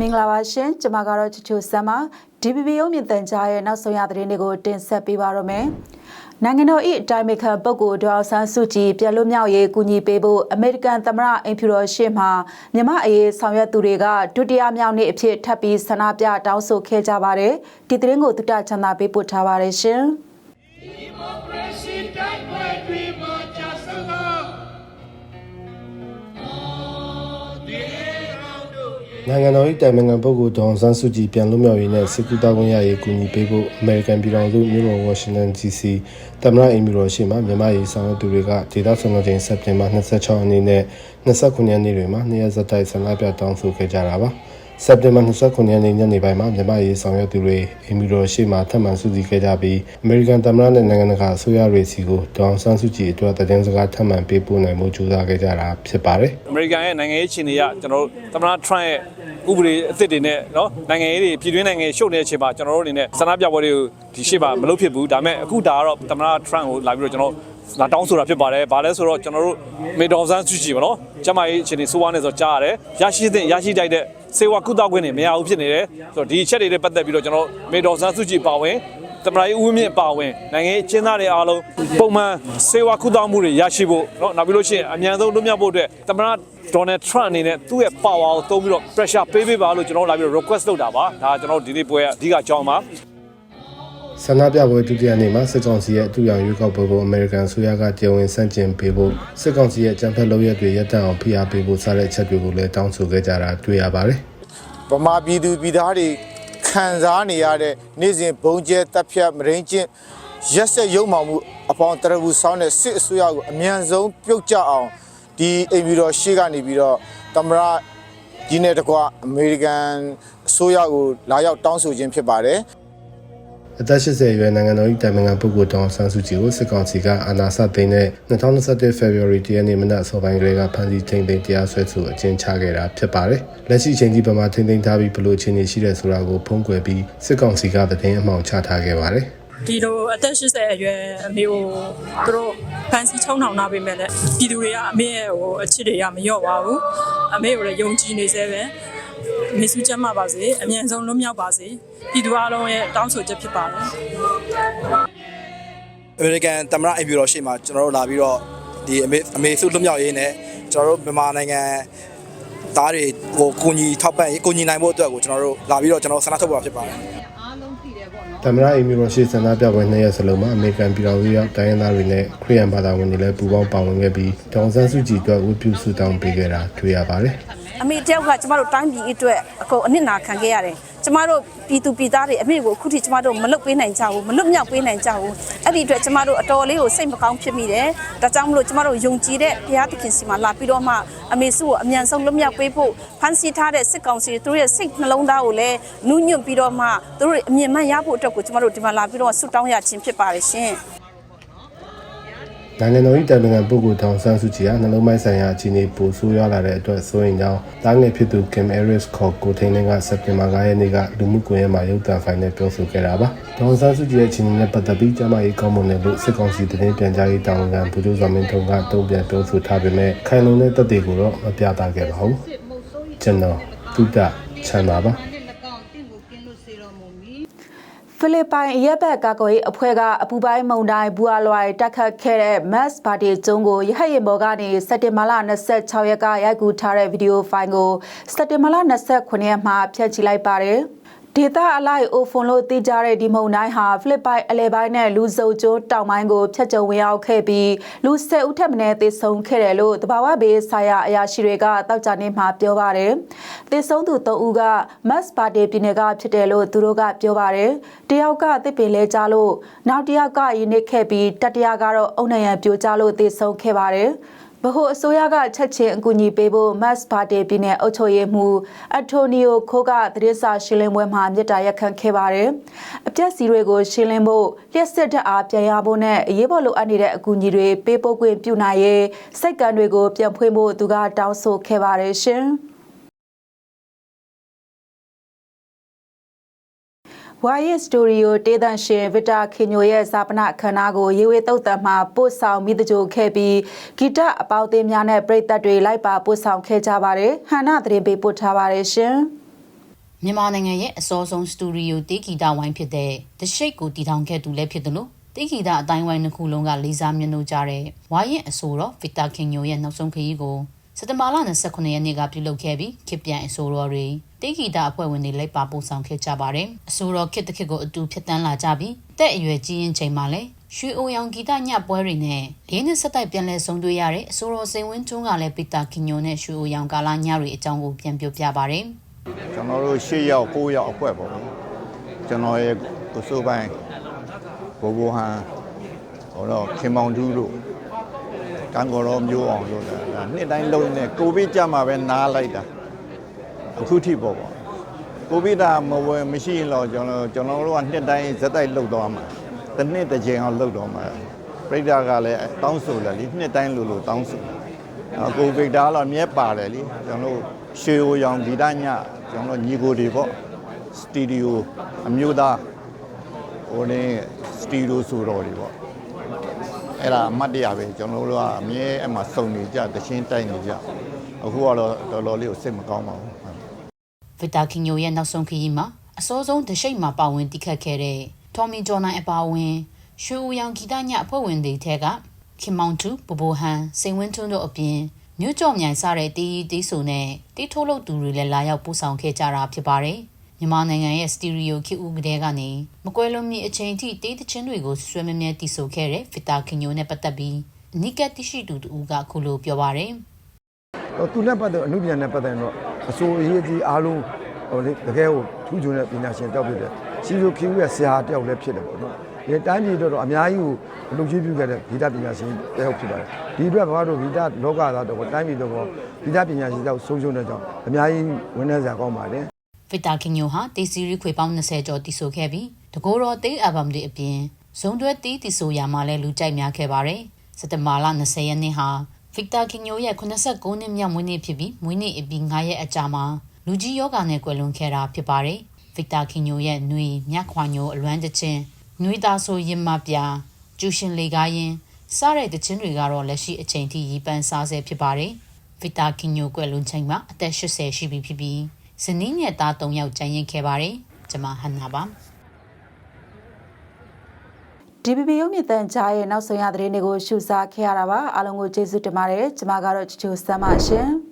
မင်္ဂလာပါရှင်ကျွန်မကတော့ချူချူဆမ်ပါ DPP ရုံးမြင့်တန်ကြားရဲ့နောက်ဆုံးရသတင်းတွေကိုတင်ဆက်ပေးပါရမယ်နိုင်ငံတော်၏အတိုင်ပင်ခံပုဂ္ဂိုလ်ဒေါအောင်ဆန်းစုကြည်ပြည်လွတ်မြောက်ရေးကူညီပေးဖို့အမေရိကန်သမ္မတအင်ဖြူတော်ရှေ့မှာမြမအရေးဆောင်ရွက်သူတွေကဒုတိယမြောက်နေ့အဖြစ်ထပ်ပြီးဆန္ဒပြတောင်းဆိုခဲ့ကြပါတယ်ဒီသတင်းကိုတုတချန်သာပေးပို့ထားပါတယ်ရှင် နိုင်ငံတော်၏တိုင်ပင်ခံပုဂ္ဂိုလ်ဒေါအောင်ဆန်းစုကြည်ပြန်လွတ်မြောက်ရေးနဲ့စစ်ကူတောင်းခွင့်ရရေးကူညီပေးဖို့အမေရိကန်ပြည်ထောင်စုမြို့တော်ဝါရှင်တန် DC သမ္မတအိမ်မြို့တော်ရှိမှမြန်မာရေးဆောင်ရွက်သူတွေကဒေသဆောင်ချိန်စက်တင်ဘာ26ရက်နေ့နဲ့29ရက်နေ့တွေမှာနေရာစတိုက်ဆန္ဒပြတောင်းဆိုခဲ့ကြတာပါ စက်တင်ဘာ29ရက်နေ့ညနေပိုင်းမှာမြန်မာရေးဆောင်ရွက်သူတွေအင်မီတော်ရှေ့မှာထပ်မံစုစည်းခဲ့ကြပြီးအမေရိကန်သမ္မတနဲ့နိုင်ငံတကာအစိုးရတွေစီကိုဒေါအောင်ဆန်းစုကြည်အတွက်သတင်းစကားထပ်မံပေးပို့နိုင်မှုကြိုးစားခဲ့ကြတာဖြစ်ပါတယ်။အမေရိကန်ရဲ့နိုင်ငံရေးအခြေအနေကကျွန်တော်တို့သမ္မတထရန့်ရဲ့ဥပဒေအသစ်တွေနဲ့နော်နိုင်ငံရေးတွေပြည်တွင်းနိုင်ငံရှုပ်နေတဲ့အချိန်မှာကျွန်တော်တို့အနေနဲ့ဆန္ဒပြပွဲတွေကိုဒီရှေ့မှာမလုပ်ဖြစ်ဘူး။ဒါပေမဲ့အခုဒါကတော့သမ္မတထရန့်ကိုလာပြီးတော့ကျွန်တော်လာတောင်းဆိုတာဖြစ်ပါတယ်။ဘာလဲဆိုတော့ကျွန်တော်တို့မေဒေါ်ဆန်းစုကြည်ပါနော်။ကျမရေးအခြေအနေစိုးဝါးနေဆိုကြားရတယ်။ရရှိတဲ့ရရှိတိုက်တဲ့ စေဝါကုသခွင့်တွေမရဘူးဖြစ်နေတယ်။ဆိုတော့ဒီအချက်တွေနဲ့ပတ်သက်ပြီးတော့ကျွန်တော်မေဒေါ်ဆန်းစုကြည်ပါဝင်သမ္မတကြီးဦးဝင်းမြင့်ပါဝင်နိုင်ငံရေးအကျဉ်းသားတွေအားလုံးပုံမှန်စေဝါကုသမှုတွေရရှိဖို့เนาะနောက်ပြီးလို့ရှိရင်အမြန်ဆုံးလွတ်မြောက်ဖို့အတွက်သမ္မတဒေါ်နယ်ထရန့်အနေနဲ့သူ့ရဲ့ power ကိုသုံးပြီးတော့ pressure ပေးပေးပါလို့ကျွန်တော်လာပြီးတော့ request လုပ်တာပါဒါကျွန်တော်ဒီနေ့ပွဲအဓိကအကြောင်းပါ ဆန္ဒပြပွဲဒုတိယနေ့မှာစစ်ကောင်စီရဲ့အထူးရောင်ရွေးကောက်ပွဲကိုအမေရိကန်အစိုးရကတရားဝင်ဆန့်ကျင်ပေးဖို့စစ်ကောင်စီရဲ့ကြံဖက်လုပ်ရက်တွေရပ်တန့်အောင်ဖိအားပေးဖို့စတဲ့အချက်တွေကိုလည်းတောင်းဆိုခဲ့ကြတာတွေ့ရပါတယ်ဗမာပြည်သူပြည်သားတွေခံစားနေရတဲ့နေ့စဉ်ဘုံကျဲတပ်ဖြတ်မရင်းချင်းရက်ဆက်ရုံမှောင်မှုအပေါင်းတရဘူးဆောင်းတဲ့စစ်အစိုးရကိုအမြန်ဆုံးပြုတ်ကျအောင်ဒီအိမ်ပြည်တော်ရှေ့ကနေပြီးတော့တမရဒီနေ့တကွအမေရိကန်အစိုးရကိုလာရောက်တောင်းဆိုခြင်းဖြစ်ပါတယ် အသက်80အရွယ်နိုင်ငံတော်၏တိုင်ပင်ခံပုဂ္ဂိုလ်တောင်ဆန်းစုကြည်ကိုစစ်ကောင်စီကအာဏာစသိမ်းတဲ့2021 February 10ရက်နေ့မနက်အစောပိုင်းကလေးကဖမ်းဆီးထိန်းသိမ်းတရားစွဲဆိုအကျဉ်းချခဲ့တာဖြစ်ပါတယ်။လက်ရှိအချိန်ထိဗမာထိန်းသိမ်းထားပြီးဘလို့အခြေအနေရှိတဲ့ဆိုတာကိုဖုံးကွယ်ပြီးစစ်ကောင်စီကသတင်းအမှောင်ချထားခဲ့ပါတယ်။ဒီလိုအသက်80အရွယ်အမေကိုသူတို့ဖန်စီချုံနှောင်နာပေးမဲ့လေပြည်သူတွေကအမေရဲ့ဟိုအချစ်တွေကမလျော့ပါဘူးအမေကိုလည်းယုံကြည်နေသေးပဲ မေစုချမ်းပါပါစေအမြန်ဆုံးလွတ်မြောက်ပါစေပြည်သူအလုံးရဲ့တောင်းဆိုချက်ဖြစ်ပါတယ်အမေရိကန်သမ္မတအိမ်ဖြူတော်ရှေ့မှာကျွန်တော်တို့လာပြီးတော့ဒီအမေအမေစုလွတ်မြောက်ရေးနဲ့ကျွန်တော်တို့မြန်မာနိုင်ငံသားတွေဟိုကိုကြီးထောက်ပံ့ရေးကိုကြီးနိုင်ဖို့အတွက်ကိုကျွန်တော်တို့လာပြီးတော့ကျွန်တော်ဆန္ဒထုတ်ပါဖြစ်ပါတယ်သမ္မတအီမီရိုရှိဆန္ဒပြပွဲနှစ်ရက်စလုံးမှာအမေရိကန်ပြည်တော်စုရောက်တိုင်းရင်းသားတွေနဲ့ခရီးယန်ဘာသာဝင်တွေလည်းပူးပေါင်းပါဝင်ခဲ့ပြီးဒေါန်ဆန်းစုကြည်အတွက်ဝတ်ပြုဆုတောင်းပေးခဲ့တာတွေ့ရပါတယ်။ အမေတယောက်ကကျမတို့တိုင်းပြည်အတွက်အကုန်အနစ်နာခံခဲ့ရတယ်ကျမတို့ပြည်သူပြည်သားတွေအမေကိုအခုထိကျမတို့မလွတ်ပေးနိုင်ကြဘူးမလွတ်မြောက်ပေးနိုင်ကြဘူးအဲ့ဒီအတွက်ကျမတို့အတော်လေးကိုစိတ်မကောင်းဖြစ်မိတယ်ဒါကြောင့်မလို့ကျမတို့ယုံကြည်တဲ့ဘုရားသခင်စီမှာလာပြီးတော့မှအမေစုကိုအမြန်ဆုံးလွတ်မြောက်ပေးဖို့ဖန်ဆီးထားတဲ့စစ်ကောင်စီသူတို့ရဲ့စိတ်နှလုံးသားကိုလည်းနူးညွတ်ပြီးတော့မှသူတို့အမြင်မှန်ရဖို့အတွက်ကိုကျမတို့ဒီမှာလာပြီးတော့ဆုတောင်းရခြင်းဖြစ်ပါတယ်ရှင် နိုင်ငံတော်၏တိုင်ပင်ခံပုဂ္ဂိုလ်တောင်ဆန်းစုကြည်ဟာနှလုံးပိုင်းဆိုင်ရာအခြေအနေပိုဆိုးရွားလာတဲ့အတွက်စိုးရိမ်ကြောင်းတားငယ်ဖြစ်သူ Kim Harris ခေါ်ကိုထိန်လင်းကစက်တင်ဘာ9ရက်နေ့ကလူမှုကွန်ရက်မှာရုပ်သံဖိုင်နဲ့ပြောဆိုခဲ့တာပါ။တောင်ဆန်းစုကြည်ရဲ့အခြေအနေနဲ့ပတ်သက်ပြီးကျမကြီးကောင်းမွန်တယ်လို့စစ်ကောင်စီသတင်းပြန်ကြားရေးတာဝန်ခံဗိုလ်ချုပ်ဇော်မင်းထုံကတုံ့ပြန်ပြောဆိုထားပေမဲ့ခိုင်လုံတဲ့သက်သေကိုတော့မပြသခဲ့ပါဘူး။ကျွန်တော်တုဒ္ဒချမ်းသာပါ ဖိလစ်ပိုင်အရက်ဘက်ကာကွယ်ရေးအဖွဲ့ကအပူပိုင်းမုန်တိုင်းဘူအာလွိုင်တက်ခတ်ခဲ့တဲ့ Mass Party ကျုံးကိုရဟတ်ရင်ဘော်ကနေစက်တင်ဘာလ26ရက်ကရိုက်ကူထားတဲ့ဗီဒီယိုဖိုင်ကိုစက်တင်ဘာလ29ရက်မှာဖြန့်ချိလိုက်ပါတယ်။ ဒေတာအလိုက်အိုဖွန်လို့သိကြတဲ့ဒီမုန်တိုင်းဟာဖိလစ်ပိုင်အလဲပိုင်းနဲ့လူစုံကျိုးတောင်ပိုင်းကိုဖျက်ကျုံဝင်ရောက်ခဲ့ပြီးလူ၁၀ဦးထက်မနည်းသေဆုံးခဲ့တယ်လို့တဘာဝဘေးဆိုင်ရာအရာရှိတွေကတောက်ကြနေမှာပြောပါတယ်။သေဆုံးသူ၃ဦးကမတ်ပါတီပြည်နယ်ကဖြစ်တယ်လို့သူတို့ကပြောပါတယ်။တယောက်ကတစ်ပင်လဲကြလို့နောက်တစ်ယောက်ကယင်းနစ်ခဲ့ပြီးတတိယကတော့အုံနံရံပြိုကျလို့သေဆုံးခဲ့ပါတယ်။ ဗဟိုအစိုးရကချက်ချင်းအကူအညီပေးဖို့မတ်စ်ပါတီပြည်နယ်အုပ်ချုပ်ရေးမှူးအထိုနီယိုခိုးကသတင်းစာရှင်းလင်းပွဲမှာမြစ်တာရက်ခံခဲ့ပါတယ်။အပြက်စီတွေကိုရှင်းလင်းဖို့လျှက်စစ်တပ်အားပြန်ရဖို့နဲ့အရေးပေါ်လိုအပ်နေတဲ့အကူအညီတွေပေးပို့ခွင့်ပြုနိုင်ရေးစိတ်ကံတွေကိုပြန်ဖွင့်ဖို့သူကတောင်းဆိုခဲ့ပါတယ်ရှင်။ ဝါရီစတိုရီယိုတေးသန့်ရှင်ဗစ်တာခင်ညိုရဲ့ဇာပနအခမ်းအနားကိုရေဝေတုတ်တံမှာပို့ဆောင်မိတကြိုခဲ့ပြီးဂီတအပေါအသင်းများနဲ့ပြည်သက်တွေလိုက်ပါပို့ဆောင်ခဲ့ကြပါတယ်။ဟန်နာသတင်းပေးပို့ထားပါတယ်ရှင်။မြန်မာနိုင်ငံရဲ့အစောဆုံးစတူဒီယိုတေးဂီတဝိုင်းဖြစ်တဲ့ The Shake ကိုတည်ထောင်ခဲ့သူလည်းဖြစ်တယ်လို့တေးဂီတအတိုင်းဝိုင်းတစ်ခုလုံးကလေးစားမြတ်လို့ကြတဲ့ဝါရင်အဆိုတော် Victor King ရဲ့နောက်ဆုံးခရီးကို စက်တဘာလ29ရက်နေ့ကပြုလုပ်ခဲ့ပြီးခေတ်ပြန်အဆိုတော်တွေတေးဂီတအဖွဲ့ဝင်တွေလိုက်ပါပို့ဆောင်ခဲ့ကြပါတယ်။အဆိုတော်ခေတ်တစ်ခေတ်ကိုအတူဖြတ်တန်းလာကြပြီးတက်အရွယ်ကြီးရင်ချိန်မှာလည်းရွှေအိုရောင်ဂီတညပွဲတွေနဲ့လေးနှစ်ဆက်တိုက်ပြန်လဲဆုံတွေ့ရတဲ့အဆိုတော်စိန်ဝင်းထွန်းကလည်း Victor King နဲ့ရွှေအိုရောင်ကာလာညတွေအကြောင်းကိုပြန်ပြောပြပါတယ်။ကျွန်တော်တို့၈ရောက်၉ရောက်အဖွဲ့ပေါ့ကျွန်တော်ရဲ့ကိုစိုးပိုင်းဘိုးဘိုဟန်ဟောတော့ခင်မောင်တူးတို့ကံကော်တော်မျိုးအောင်လို့ဒါ နှစ်တိုင်းလုံးနေကိုဗစ်ကြမှာပဲနားလိုက်တာအခုထိပေါ့ပေါ့ကိုဗစ်တာမဝယ်မရှိရင်တော့ကျွန်တော်ကျွန်တော်တို့ကနှစ်တိုင်းဇက်တိုက်လှုပ်တော့မှာတစ်နှစ်တစ်ချိန်အောင်လှုပ်တော့မှာပြိတ္တာကလည်းတောင်းဆိုတယ်လीနှစ်တိုင်းလို့လို့တောင်းဆိုအကိုဗစ်တာတော့မြဲပါတယ်လीကျွန်တော်တို့ရွှေအိုရောင်ဂီတညကျွန်တော်ညီကိုတွေပေါ့စတူဒီယိုအမျိုးသားဟိုနေစတူဒီယိုဆိုတော်တွေပေါ့ အဲ့ဒါအမှတ်တရပဲကျွန်တော်တို့ကအမြဲအမှစုံနေကြတချင်းတိုက်နေကြအခုကတော့တော်တော်လေးကိုစိတ်မကောင်းပါဘူးဗစ်တာကင်ယိုရဲ့နောက်ဆုံးခရီးမှာအစောဆုံးတရှိတ်မှာပါဝင်တိခတ်ခဲ့တဲ့ထော်မီဂျော်နိုင်အပါအဝင်ရွှေဦးရောင်ဂီတညအဖွဲ့ဝင်တွေထဲကခင်မောင်တူဘဘိုဟန်စိန်ဝင်းထွန်းတို့အပြင်မြို့ကျော်မြိုင်စားတဲ့တီးတီးဆိုနဲ့တီးထိုးလို့သူတွေလည်းလာရောက်ပို့ဆောင်ခဲ့ကြတာဖြစ်ပါတယ် မြန်မာနိုင်ငံရဲ့စတီရီယိုခေတ်ဦးကလေးကနေမကွဲလွန်မီအချိန်ထိတေးသချင်းတွေကိုဆွဲမြဲမြဲတည်ဆိုခဲ့တဲ့ဗစ်တာကင်ယိုနဲ့ပတ်သက်ပြီးအနိကတ်တိရှိတူတူကခုလိုပြောပါတယ်ဟိုသူနဲ့ပတ်သက်အမှုပြန်နဲ့ပတ်သက်တော့အစိုးအရေးကြီးအားလုံးဟိုလေတကယ်ကိုထူးချွန်တဲ့ပညာရှင်တောက်ဖြစ်တယ်စီလိုခီဦးရဲ့ဆရာတယောက်လည်းဖြစ်တယ်ပေါ့နော်ဒီတိုင်းပြည်တော့အများကြီးကိုအလုပ်ကြီးပြုခဲ့တဲ့ဂီတပညာရှင်တယောက်ဖြစ်ပါတယ်ဒီအတွက်ဘာလို့ဂီတလောကသားတော့တိုင်းပြည်တော့ဂီတပညာရှင်တယောက်ဆုံးရှုံးတဲ့ကြောင့်အများကြီးဝန်းနေစရာကောင်းပါတယ် ဗစ်တာကင်ယိုဟာတေးစီရီခွေပေါင်း20ကျော်တည်ဆိုခဲ့ပြီးတကိုယ်တော်တေးအယ်ဘမ်တွေအပြင်ဇုံတွဲတေးတည်ဆိုရာမှာလည်းလူကြိုက်များခဲ့ပါတယ်။စက်တဘာလ20ရက်နေ့ဟာဗစ်တာကင်ယိုရဲ့89နှစ်မြောက်မွေးနေ့ဖြစ်ပြီးမွေးနေ့အပြီး9ရက်အကြာမှာလူကြီးယောဂါနဲ့ကွယ်လွန်ခဲ့တာဖြစ်ပါတယ်။ဗစ်တာကင်ယိုရဲ့နှွေမြတ်ခွာညိုအလွမ်းတချင်းနှွေသားဆိုရင်မပြကျူရှင်လေကားရင်စားတဲ့တချင်းတွေကတော့လက်ရှိအချိန်ထိရီပန်းစားဆဲဖြစ်ပါတယ်။ဗစ်တာကင်ယိုကွယ်လွန်ချိန်မှာအသက်80ရှိပြီဖြစ်ပြီး ဇနီးနဲ့သား၃ယောက်ကျန်ရင်ခဲ့ပါတယ်။ကျွန်မဟန်နာပါ DPP ရုပ်မြင့်တန်ကြားရဲ့နောက်ဆုံးရသတင်းတွေကိုရှုစားခဲ့ရတာပါအားလုံးကိုကျေးဇူးတင်ပါတယ်ကျွန်မကတော့ချီချိုစမ်းပါရှင်